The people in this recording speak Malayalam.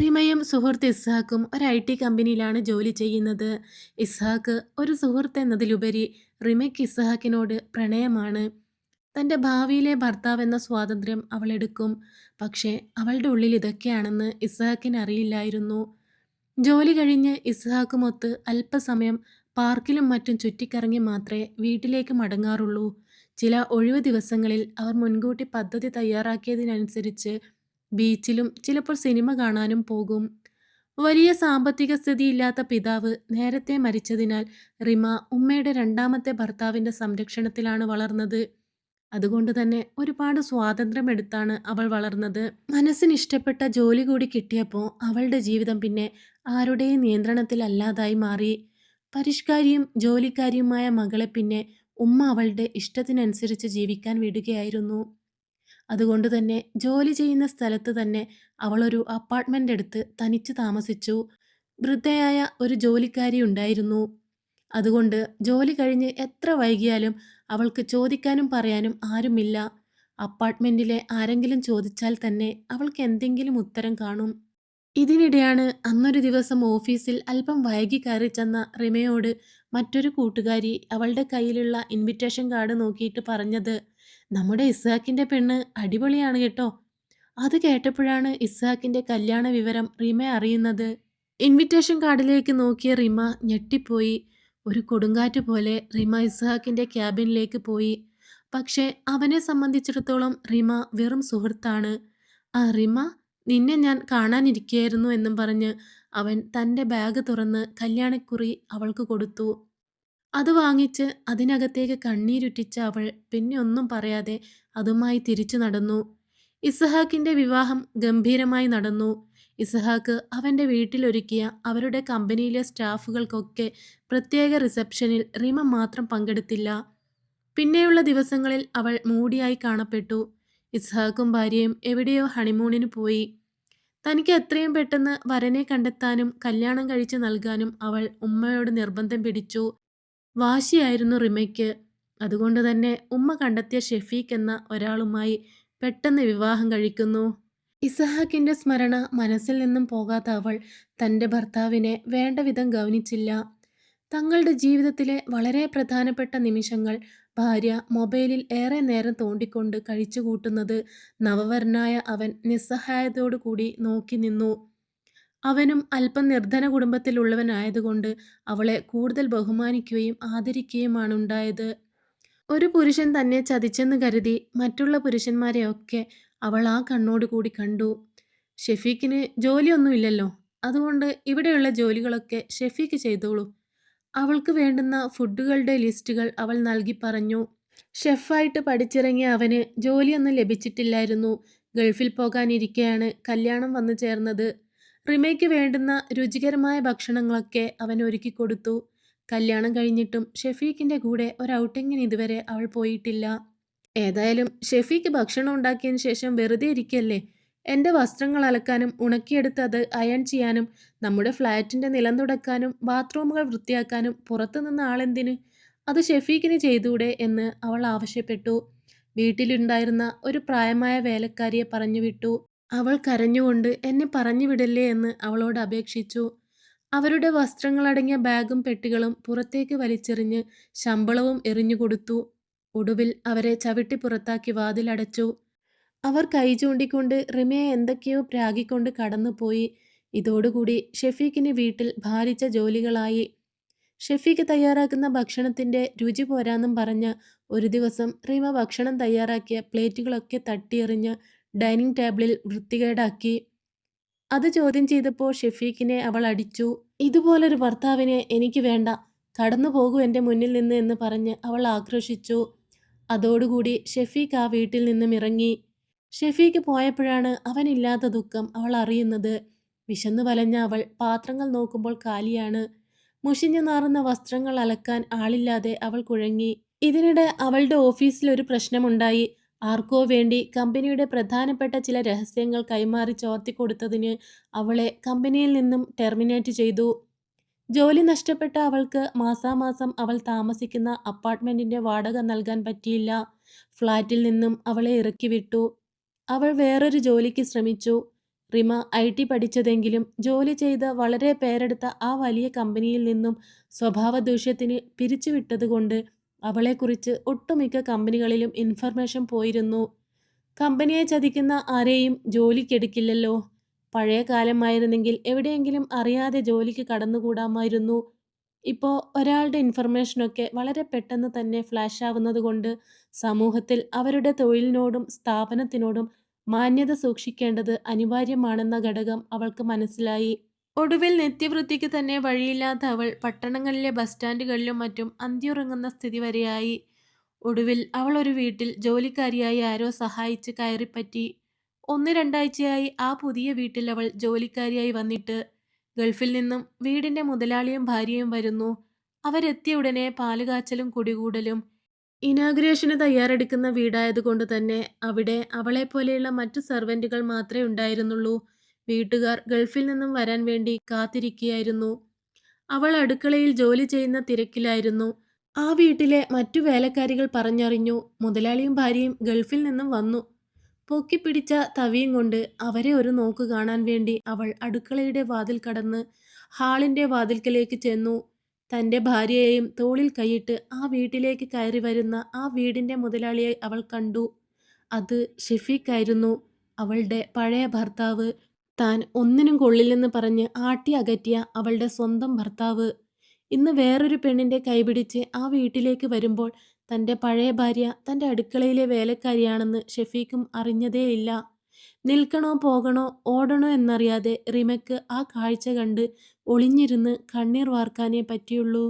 റിമയും സുഹൃത്ത് ഇസ്ഹാക്കും ഒരു ഐ ടി കമ്പനിയിലാണ് ജോലി ചെയ്യുന്നത്. ഇസ്ഹാക്ക് ഒരു സുഹൃത്ത് എന്നതിലുപരി റിമയ്ക്ക് ഇസ്ഹാക്കിനോട് പ്രണയമാണ്. തന്റെ ഭാവിയിലെ ഭർത്താവ് എന്ന സ്വാതന്ത്ര്യം അവൾ എടുക്കും. പക്ഷേ അവളുടെ ഉള്ളിൽ ഇതൊക്കെയാണെന്ന് ഇസ്ഹാക്കിന് അറിയില്ലായിരുന്നു. ജോലി കഴിഞ്ഞ് ഇസ്ഹാക്കുമൊത്ത് അല്പസമയം പാർക്കിലും മറ്റും ചുറ്റിക്കറങ്ങി മാത്രമേ വീട്ടിലേക്ക് മടങ്ങാറുള്ളൂ. ചില ഒഴിവ് ദിവസങ്ങളിൽ അവർ മുൻകൂട്ടി പദ്ധതി തയ്യാറാക്കിയതിനനുസരിച്ച് ബീച്ചിലും ചിലപ്പോൾ സിനിമ കാണാനും പോകും. വലിയ സാമ്പത്തിക സ്ഥിതി ഇല്ലാത്ത പിതാവ് നേരത്തെ മരിച്ചതിനാൽ റിമ ഉമ്മയുടെ രണ്ടാമത്തെ ഭർത്താവിന്റെ സംരക്ഷണത്തിലാണ് വളർന്നത്. അതുകൊണ്ട് തന്നെ ഒരുപാട് സ്വാതന്ത്ര്യമെടുത്താണ് അവൾ വളർന്നത്. മനസ്സിന് ഇഷ്ടപ്പെട്ട ജോലി കൂടി കിട്ടിയപ്പോൾ അവളുടെ ജീവിതം പിന്നെ ആരുടെയും നിയന്ത്രണത്തിലല്ലാതായി മാറി. പരിഷ്കാരിയും ജോലിക്കാരിയുമായ മകളെ പിന്നെ ഉമ്മ അവളുടെ ഇഷ്ടത്തിനനുസരിച്ച് ജീവിക്കാൻ വിടുകയായിരുന്നു. അതുകൊണ്ട് തന്നെ ജോലി ചെയ്യുന്ന സ്ഥലത്ത് തന്നെ അവളൊരു അപ്പാർട്ട്മെന്റ് എടുത്ത് തനിച്ച് താമസിച്ചു. വൃദ്ധയായ ഒരു ജോലിക്കാരി ഉണ്ടായിരുന്നു. അതുകൊണ്ട് ജോലി കഴിഞ്ഞ് എത്ര വൈകിയാലും അവൾക്ക് ചോദിക്കാനും പറയാനും ആരുമില്ല. അപ്പാർട്ട്മെന്റിലെ ആരെങ്കിലും ചോദിച്ചാൽ തന്നെ അവൾക്ക് എന്തെങ്കിലും ഉത്തരം കാണും. ഇതിനിടെയാണ് അന്നൊരു ദിവസം ഓഫീസിൽ അല്പം വൈകി കയറി ചെന്ന റിമയോട് മറ്റൊരു കൂട്ടുകാരി അവളുടെ കയ്യിലുള്ള ഇൻവിറ്റേഷൻ കാർഡ് നോക്കിയിട്ട് പറഞ്ഞത് നമ്മുടെ ഇസ്ഹാക്കിന്റെ പെണ്ണ് അടിപൊളിയാണ് കേട്ടോ. അത് കേട്ടപ്പോഴാണ് ഇസ്ഹാക്കിന്റെ കല്യാണ വിവരം റിമ അറിയുന്നത്. ഇൻവിറ്റേഷൻ കാർഡിലേക്ക് നോക്കിയ റിമ ഞെട്ടിപ്പോയി. ഒരു കൊടുങ്കാറ്റ് പോലെ റിമ ഇസ്ഹാക്കിന്റെ ക്യാബിനിലേക്ക് പോയി. പക്ഷേ അവനെ സംബന്ധിച്ചിടത്തോളം റിമ വെറും സുഹൃത്താണ്. ആ റിമ നിന്നെ ഞാൻ കാണാനിരിക്കുകയായിരുന്നു എന്നും പറഞ്ഞ് അവൻ തന്റെ ബാഗ് തുറന്ന് കല്യാണക്കുറി അവൾക്ക് കൊടുത്തു. അത് വാങ്ങിച്ച് അതിനകത്തേക്ക് കണ്ണീരുറ്റിച്ച അവൾ പിന്നെ ഒന്നും പറയാതെ അതുമായി തിരിച്ചു നടന്നു. ഇസഹാക്കിന്റെ വിവാഹം ഗംഭീരമായി നടന്നു. ഇസഹാക്ക് അവന്റെ വീട്ടിലൊരുക്കിയ അവരുടെ കമ്പനിയിലെ സ്റ്റാഫുകൾക്കൊക്കെ പ്രത്യേക റിസപ്ഷനിൽ റിമ മാത്രം പങ്കെടുത്തില്ല. പിന്നെയുള്ള ദിവസങ്ങളിൽ അവൾ മൂടിയായി കാണപ്പെട്ടു. ഇസ്ഹാക്കും ഭാര്യയും എവിടെയോ ഹണിമൂണിന് പോയി. തനിക്ക് എത്രയും പെട്ടെന്ന് വരനെ കണ്ടെത്താനും കല്യാണം കഴിച്ചു നൽകാനും അവൾ ഉമ്മയോട് നിർബന്ധം പിടിച്ചു. വാശിയായിരുന്നു റിമയ്ക്ക്. അതുകൊണ്ട് തന്നെ ഉമ്മ കണ്ടെത്തിയ ഷെഫീഖ് എന്ന ഒരാളുമായി പെട്ടെന്ന് വിവാഹം കഴിക്കുന്നു. ഇസഹാക്കിന്റെ സ്മരണ മനസ്സിൽ നിന്നും പോകാത്ത അവൾ തന്റെ ഭർത്താവിനെ വേണ്ട വിധം ഗൗനിച്ചില്ല. തങ്ങളുടെ ജീവിതത്തിലെ വളരെ പ്രധാനപ്പെട്ട നിമിഷങ്ങൾ ഭാര്യ മൊബൈലിൽ ഏറെ നേരം തോണ്ടിക്കൊണ്ട് കഴിച്ചുകൂട്ടുന്നത് നവവരനായ അവൻ നിസ്സഹായതയോടുകൂടി നോക്കി നിന്നു. അവനും അല്പം നിർധന കുടുംബത്തിലുള്ളവനായതുകൊണ്ട് അവളെ കൂടുതൽ ബഹുമാനിക്കുകയും ആദരിക്കുകയുമാണ് ഉണ്ടായത് ഒരു പുരുഷൻ തന്നെ ചതിച്ചെന്ന് കരുതി മറ്റുള്ള പുരുഷന്മാരെയൊക്കെ അവൾ ആ കണ്ണോട് കൂടി കണ്ടു. ഷെഫീഖിന് ജോലിയൊന്നുമില്ലല്ലോ. അതുകൊണ്ട് ഇവിടെയുള്ള ജോലികളൊക്കെ ഷെഫീഖ് ചെയ്തോളൂ. അവൾക്ക് വേണ്ടുന്ന ഫുഡുകളുടെ ലിസ്റ്റുകൾ അവൾ നൽകി പറഞ്ഞു. ഷെഫായിട്ട് പഠിച്ചിറങ്ങിയ അവന് ജോലിയൊന്നും ലഭിച്ചിട്ടില്ലായിരുന്നു. ഗൾഫിൽ പോകാനിരിക്കെയാണ് കല്യാണം വന്നു ചേർന്നത്. റിമയ്ക്ക് വേണ്ടുന്ന രുചികരമായ ഭക്ഷണങ്ങളൊക്കെ അവൻ ഒരുക്കി കൊടുത്തു. കല്യാണം കഴിഞ്ഞിട്ടും ഷെഫീഖിന്റെ കൂടെ ഒരു ഔട്ടിങ്ങിന് ഇതുവരെ അവൾ പോയിട്ടില്ല. ഏതായാലും ഷെഫീഖ് ഭക്ഷണം ഉണ്ടാക്കിയതിന് ശേഷം വെറുതെ ഇരിക്കല്ലേ? എന്റെ വസ്ത്രങ്ങൾ അലക്കാനും ഉണക്കിയെടുത്ത് അത് അയൺ ചെയ്യാനും നമ്മുടെ ഫ്ലാറ്റിന്റെ നിലം തുടക്കാനും ബാത്റൂമുകൾ വൃത്തിയാക്കാനും പുറത്തുനിന്ന ആളെന്തിന്? അത് ഷെഫീഖിന് ചെയ്തൂടെ എന്ന് അവൾ ആവശ്യപ്പെട്ടു. വീട്ടിലുണ്ടായിരുന്ന ഒരു പ്രായമായ വേലക്കാരിയെ പറഞ്ഞു വിട്ടു. അവൾ കരഞ്ഞുകൊണ്ട് എന്നെ പറഞ്ഞു വിടല്ലേ എന്ന് അവളോട് അപേക്ഷിച്ചു. അവരുടെ വസ്ത്രങ്ങളടങ്ങിയ ബാഗും പെട്ടികളും പുറത്തേക്ക് വലിച്ചെറിഞ്ഞ് ശമ്പളവും എറിഞ്ഞുകൊടുത്തു ഒടുവിൽ അവരെ ചവിട്ടി പുറത്താക്കി വാതിലടച്ചു. അവർ കൈ ചൂണ്ടിക്കൊണ്ട് റിമയെ എന്തൊക്കെയോ പ്രാഗിക്കൊണ്ട് കടന്നുപോയി. ഇതോടുകൂടി ഷെഫീഖിന് വീട്ടിൽ ഭാരിച്ച ജോലികളായി. ഷെഫീഖ് തയ്യാറാക്കുന്ന ഭക്ഷണത്തിന്റെ രുചി പോരാന്നും പറഞ്ഞ് ഒരു ദിവസം റിമ ഭക്ഷണം തയ്യാറാക്കിയ പ്ലേറ്റുകളൊക്കെ തട്ടിയെറിഞ്ഞ് ഡൈനിങ് ടേബിളിൽ വൃത്തികേടാക്കി. അത് ചോദ്യം ചെയ്തപ്പോൾ ഷെഫീഖിനെ അവൾ അടിച്ചു. ഇതുപോലൊരു ഭർത്താവിനെ എനിക്ക് വേണ്ട. കടന്നു പോകൂ എന്റെ മുന്നിൽ നിന്ന് എന്ന് പറഞ്ഞ് അവൾ ആക്രോശിച്ചു. അതോടുകൂടി ഷെഫീഖ് ആ വീട്ടിൽ നിന്നും ഇറങ്ങി. ഷെഫീഖ് പോയപ്പോഴാണ് അവനില്ലാത്ത ദുഃഖം അവൾ അറിയുന്നത്. വിശന്നു വലഞ്ഞ അവൾ പാത്രങ്ങൾ നോക്കുമ്പോൾ കാലിയാണ്. മുഷിഞ്ഞു നാറുന്ന വസ്ത്രങ്ങൾ അലക്കാൻ ആളില്ലാതെ അവൾ കുഴങ്ങി. ഇതിനിടെ അവളുടെ ഓഫീസിൽ ഒരു പ്രശ്നമുണ്ടായി. ആർക്കോ വേണ്ടി കമ്പനിയുടെ പ്രധാനപ്പെട്ട ചില രഹസ്യങ്ങൾ കൈമാറി ചോർത്തിക്കൊടുത്തതിന് അവളെ കമ്പനിയിൽ നിന്നും ടെർമിനേറ്റ് ചെയ്തു. ജോലി നഷ്ടപ്പെട്ട അവൾക്ക് മാസാമാസം അവൾ താമസിക്കുന്ന അപ്പാർട്ട്മെന്റിന്റെ വാടക നൽകാൻ പറ്റിയില്ല. ഫ്ലാറ്റിൽ നിന്നും അവളെ ഇറക്കി വിട്ടു. അവൾ വേറൊരു ജോലിക്ക് ശ്രമിച്ചു. റിമ ഐ ടി പഠിച്ചതെങ്കിലും ജോലി ചെയ്ത് വളരെ പേരെടുത്ത ആ വലിയ കമ്പനിയിൽ നിന്നും സ്വഭാവദൂഷ്യത്തിന് പിരിച്ചുവിട്ടതുകൊണ്ട് അവളെക്കുറിച്ച് ഒട്ടുമിക്ക കമ്പനികളിലും ഇൻഫർമേഷൻ പോയിരുന്നു. കമ്പനിയെ ചതിക്കുന്ന ആരെയും ജോലിക്കെടുക്കില്ലല്ലോ. പഴയ കാലമായിരുന്നെങ്കിൽ എവിടെയെങ്കിലും അറിയാതെ ജോലിക്ക് കടന്നുകൂടാമായിരുന്നു. ഇപ്പോൾ ഒരാളുടെ ഇൻഫർമേഷനൊക്കെ വളരെ പെട്ടെന്ന് തന്നെ ഫ്ലാഷ് ആവുന്നതുകൊണ്ട് സമൂഹത്തിൽ അവരുടെ തൊഴിലിനോടും സ്ഥാപനത്തിനോടും മാന്യത സൂക്ഷിക്കേണ്ടത് അനിവാര്യമാണെന്ന ഘടകം അവൾക്ക് മനസ്സിലായി. ഒടുവിൽ നിത്യവൃത്തിക്ക് തന്നെ വഴിയില്ലാത്ത അവൾ പട്ടണങ്ങളിലെ ബസ് സ്റ്റാൻഡുകളിലും മറ്റും അന്തിയുറങ്ങുന്ന സ്ഥിതി വരെയായി ഒടുവിൽ അവൾ ഒരു വീട്ടിൽ ജോലിക്കാരിയായി ആരോ സഹായിച്ച് കയറിപ്പറ്റി. ഒന്ന് രണ്ടാഴ്ചയായി ആ പുതിയ വീട്ടിൽ അവൾ ജോലിക്കാരിയായി വന്നിട്ട്. ഗൾഫിൽ നിന്നും വീടിന്റെ മുതലാളിയും ഭാര്യയും വരുന്നു. അവരെത്തിയ ഉടനെ പാലുകാച്ചലും കുടികൂടലും ഇനാഗ്രേഷന് തയ്യാറെടുക്കുന്ന വീടായതുകൊണ്ട് തന്നെ അവിടെ അവളെപ്പോലെയുള്ള മറ്റു സർവന്റുകൾ മാത്രമേ ഉണ്ടായിരുന്നുള്ളൂ. വീട്ടുകാർ ഗൾഫിൽ നിന്നും വരാൻ വേണ്ടി കാത്തിരിക്കുകയായിരുന്നു. അവൾ അടുക്കളയിൽ ജോലി ചെയ്യുന്ന തിരക്കിലായിരുന്നു. ആ വീട്ടിലെ മറ്റു വേലക്കാരികൾ പറഞ്ഞറിഞ്ഞു മുതലാളിയും ഭാര്യയും ഗൾഫിൽ നിന്നും വന്നു. പൊക്കിപ്പിടിച്ച തവിയും കൊണ്ട് അവരെ ഒരു നോക്ക് കാണാൻ വേണ്ടി അവൾ അടുക്കളയുടെ വാതിൽ കടന്ന് ഹാളിന്റെ വാതിൽക്കലേക്ക് ചെന്നു. തന്റെ ഭാര്യയെയും തോളിൽ കൈയിട്ട് ആ വീട്ടിലേക്ക് കയറി വരുന്ന ആ വീടിന്റെ മുതലാളിയെ അവൾ കണ്ടു. അത് ഷെഫീഖായിരുന്നു അവളുടെ പഴയ ഭർത്താവ് താൻ ഒന്നിനും കൊള്ളില്ലെന്ന് പറഞ്ഞ് ആട്ടി അകറ്റിയ അവളുടെ സ്വന്തം ഭർത്താവ്. ഇന്ന് വേറൊരു പെണ്ണിന്റെ കൈപിടിച്ച് ആ വീട്ടിലേക്ക് വരുമ്പോൾ തന്റെ പഴയ ഭാര്യ തന്റെ അടുക്കളയിലെ വേലക്കാരിയാണെന്ന് ഷെഫീഖും അറിഞ്ഞതേയില്ല. നിൽക്കണോ പോകണോ ഓടണോ എന്നറിയാതെ റിമയ്ക്ക് ആ കാഴ്ച കണ്ട് ഒളിഞ്ഞിരുന്ന് കണ്ണീർ വാർക്കാനേ പറ്റിയുള്ളൂ.